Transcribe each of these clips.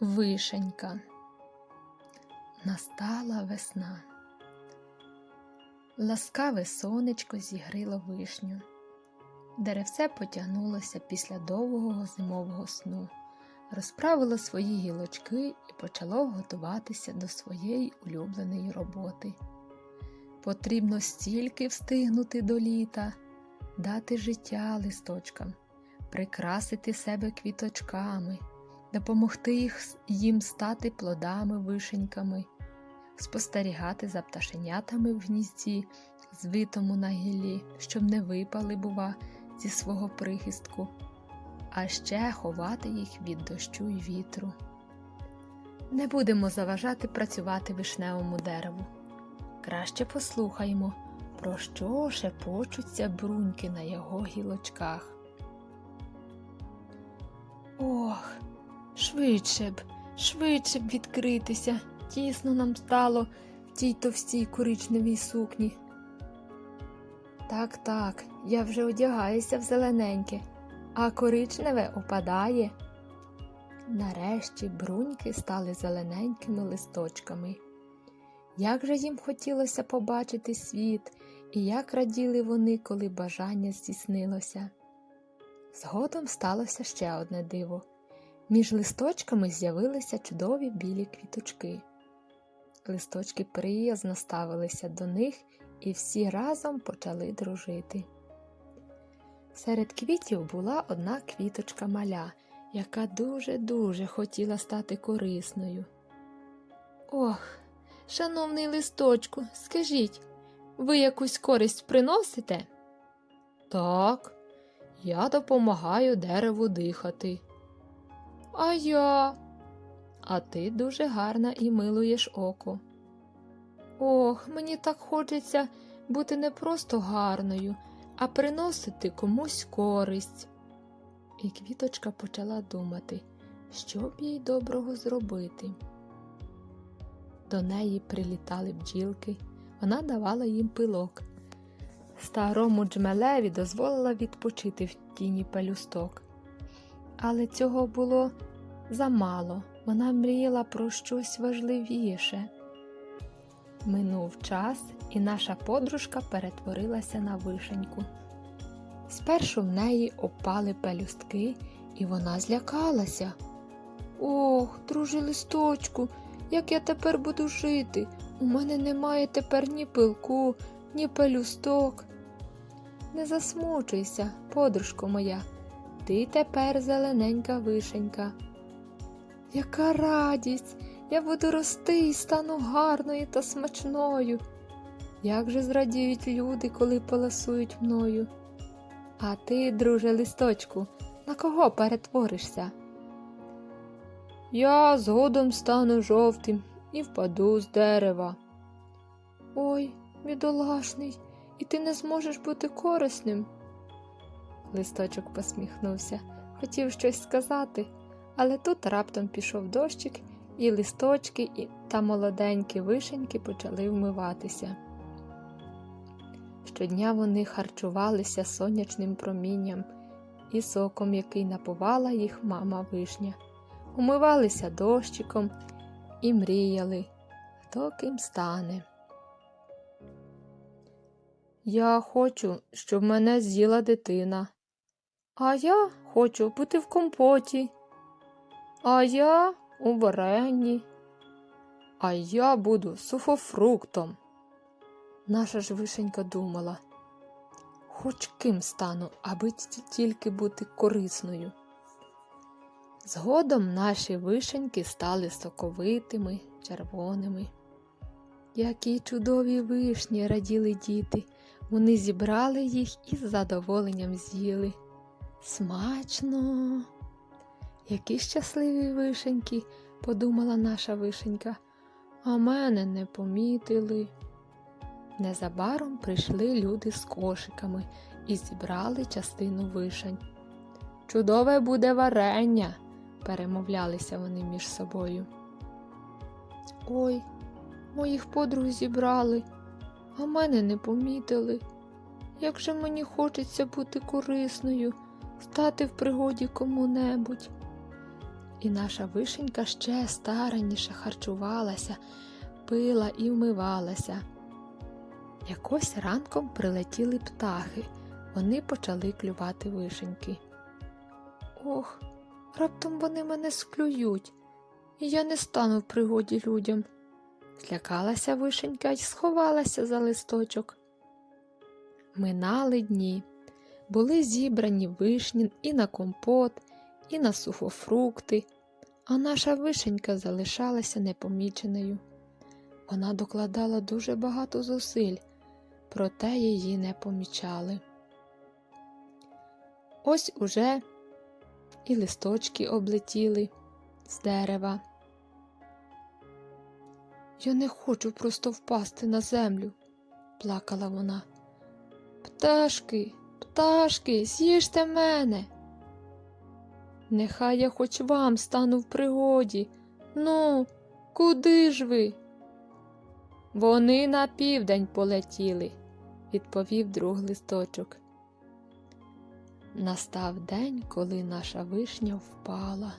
Вишенька. Настала весна. Ласкаве сонечко зігрило вишню. Деревце потягнулося після довгого зимового сну, розправило свої гілочки і почало готуватися до своєї улюбленої роботи. Потрібно стільки встигнути до літа, дати життя листочкам, прикрасити себе квіточками допомогти їх, їм стати плодами вишеньками, спостерігати за пташенятами в гнізді, звитому на гіллі, щоб не випали, бува, зі свого прихистку, а ще ховати їх від дощу й вітру. Не будемо заважати працювати вишневому дереву. Краще послухаймо, про що шепочуться бруньки на його гілочках. Ох, Швидше б, швидше б відкритися. Тісно нам стало в тій товстій коричневій сукні. Так, так, я вже одягаюся в зелененьке, а коричневе опадає. Нарешті бруньки стали зелененькими листочками. Як же їм хотілося побачити світ, і як раділи вони, коли бажання здійснилося. Згодом сталося ще одне диво. Між листочками з'явилися чудові білі квіточки. Листочки приязно ставилися до них і всі разом почали дружити. Серед квітів була одна квіточка маля, яка дуже-дуже хотіла стати корисною. Ох, шановний листочку, скажіть, ви якусь користь приносите? Так, я допомагаю дереву дихати. А я. А ти дуже гарна і милуєш око. Ох, мені так хочеться бути не просто гарною, а приносити комусь користь. І квіточка почала думати, що б їй доброго зробити. До неї прилітали бджілки, вона давала їм пилок. Старому джмелеві дозволила відпочити в тіні пелюсток. Але цього було замало, вона мріяла про щось важливіше. Минув час, і наша подружка перетворилася на вишеньку. Спершу в неї опали пелюстки, і вона злякалася. Ох, друже листочку, як я тепер буду жити? У мене немає тепер ні пилку, ні пелюсток. Не засмучуйся, подружко моя, ти тепер зелененька вишенька. Яка радість! Я буду рости і стану гарною та смачною. Як же зрадіють люди, коли поласують мною. А ти, друже листочку, на кого перетворишся? Я згодом стану жовтим і впаду з дерева. Ой, бідолашний, і ти не зможеш бути корисним. Листочок посміхнувся, хотів щось сказати, але тут раптом пішов дощик, і листочки та молоденькі вишеньки почали вмиватися. Щодня вони харчувалися сонячним промінням і соком, який напувала їх мама вишня, умивалися дощиком і мріяли, хто ким стане. Я хочу, щоб мене з'їла дитина. А я хочу бути в компоті. А я у варенні. А я буду суфофруктом. Наша ж вишенька думала, хоч ким стану, аби тільки бути корисною. Згодом наші вишеньки стали соковитими, червоними. Які чудові вишні раділи діти, вони зібрали їх і з задоволенням з'їли. Смачно. Які щасливі вишеньки, подумала наша вишенька, а мене не помітили. Незабаром прийшли люди з кошиками і зібрали частину вишень. Чудове буде варення, перемовлялися вони між собою. Ой, моїх подруг зібрали, а мене не помітили. Як же мені хочеться бути корисною, стати в пригоді кому-небудь. І наша вишенька ще старанніше харчувалася, пила і вмивалася. Якось ранком прилетіли птахи, вони почали клювати вишеньки. Ох, раптом вони мене склюють, і я не стану в пригоді людям. Злякалася вишенька й сховалася за листочок. Минали дні. Були зібрані вишні і на компот, і на сухофрукти, а наша вишенька залишалася непоміченою. Вона докладала дуже багато зусиль, проте її не помічали. Ось уже і листочки облетіли з дерева. Я не хочу просто впасти на землю, плакала вона. Пташки, пташки, з'їжте мене. Нехай я хоч вам стану в пригоді. Ну, куди ж ви? Вони на південь полетіли, відповів друг листочок. Настав день, коли наша вишня впала.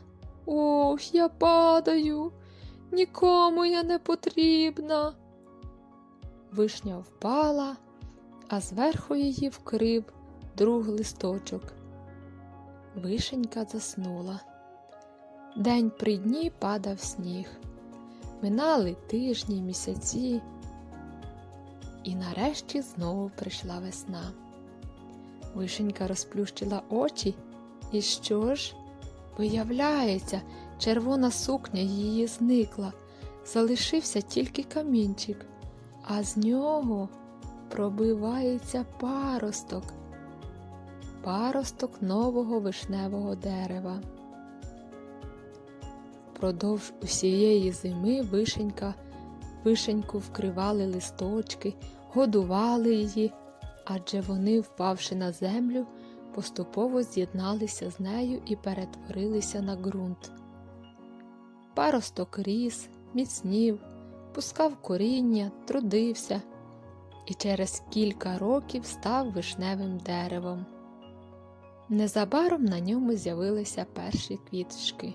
Ох, я падаю, нікому я не потрібна. Вишня впала, а зверху її вкрив друг листочок. Вишенька заснула. День при дні падав сніг. Минали тижні, місяці, і нарешті знову прийшла весна. Вишенька розплющила очі, і що ж? Виявляється, червона сукня її зникла, залишився тільки камінчик, а з нього пробивається паросток, паросток нового вишневого дерева. Впродовж усієї зими вишенька, вишеньку вкривали листочки, годували її, адже вони, впавши на землю, поступово з'єдналися з нею і перетворилися на ґрунт. Паросток ріс, міцнів, пускав коріння, трудився і через кілька років став вишневим деревом. Незабаром на ньому з'явилися перші квіточки.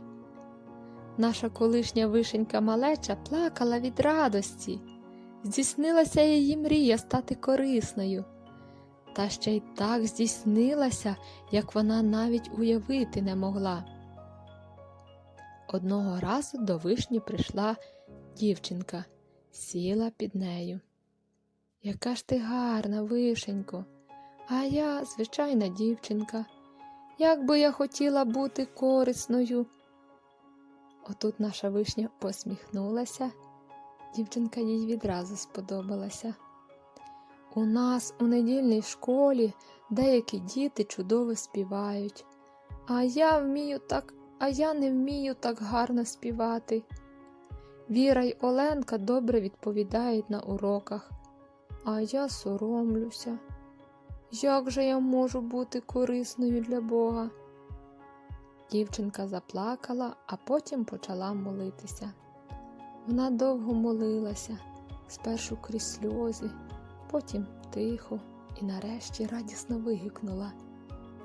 Наша колишня вишенька малеча плакала від радості, здійснилася її мрія стати корисною, та ще й так здійснилася, як вона навіть уявити не могла. Одного разу до вишні прийшла дівчинка, сіла під нею. Яка ж ти гарна, вишенько, а я звичайна дівчинка. Як би я хотіла бути корисною. Отут наша вишня посміхнулася, дівчинка їй відразу сподобалася. У нас у недільній школі деякі діти чудово співають, а я вмію так, а я не вмію так гарно співати. Віра й Оленка добре відповідають на уроках, а я соромлюся. Як же я можу бути корисною для Бога? Дівчинка заплакала, а потім почала молитися. Вона довго молилася, спершу крізь сльози, потім тихо і нарешті радісно вигукнула.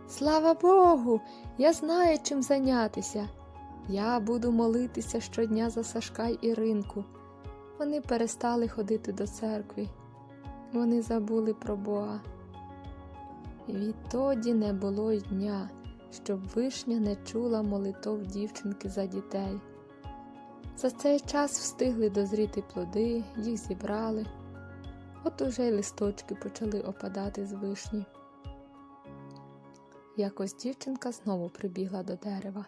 Слава Богу! Я знаю, чим зайнятися. Я буду молитися щодня за Сашка й Іринку. Вони перестали ходити до церкви. Вони забули про Бога. Відтоді не було й дня, щоб вишня не чула молитов дівчинки за дітей. За цей час встигли дозріти плоди, їх зібрали. От уже й листочки почали опадати з вишні. Якось дівчинка знову прибігла до дерева.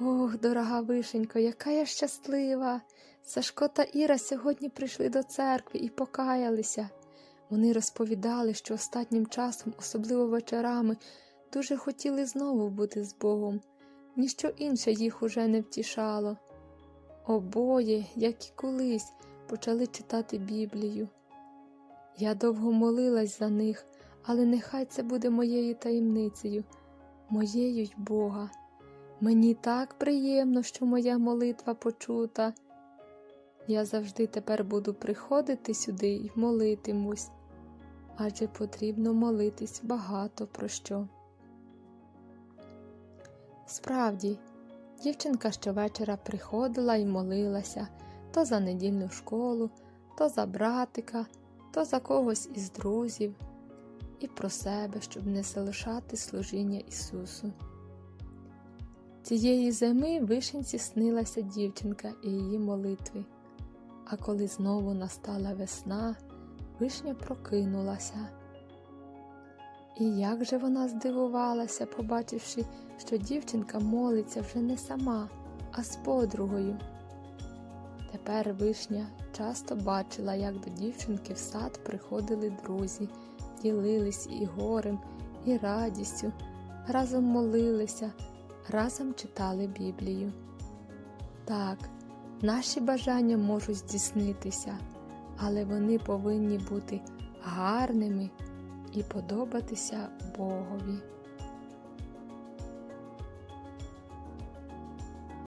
Ох, дорога вишенько, яка я щаслива! Сашко та Іра сьогодні прийшли до церкви і покаялися. Вони розповідали, що останнім часом, особливо вечорами, дуже хотіли знову бути з Богом, ніщо інше їх уже не втішало. Обоє, як і колись, почали читати Біблію. Я довго молилась за них, але нехай це буде моєю таємницею, моєю й Бога. Мені так приємно, що моя молитва почута. Я завжди тепер буду приходити сюди і молитимусь, адже потрібно молитись багато про що. Справді, Дівчинка щовечора приходила і молилася то за недільну школу, то за братика, то за когось із друзів, і про себе, щоб не залишати служіння Ісусу. Цієї зими вишенці снилася дівчинка і її молитви. А коли знову настала весна, вишня прокинулася. І як же вона здивувалася, побачивши, що дівчинка молиться вже не сама, а з подругою. Тепер вишня часто бачила, як до дівчинки в сад приходили друзі, ділились і горем, і радістю, разом молилися, разом читали Біблію. Так, наші бажання можуть здійснитися, але вони повинні бути гарними і подобатися Богові.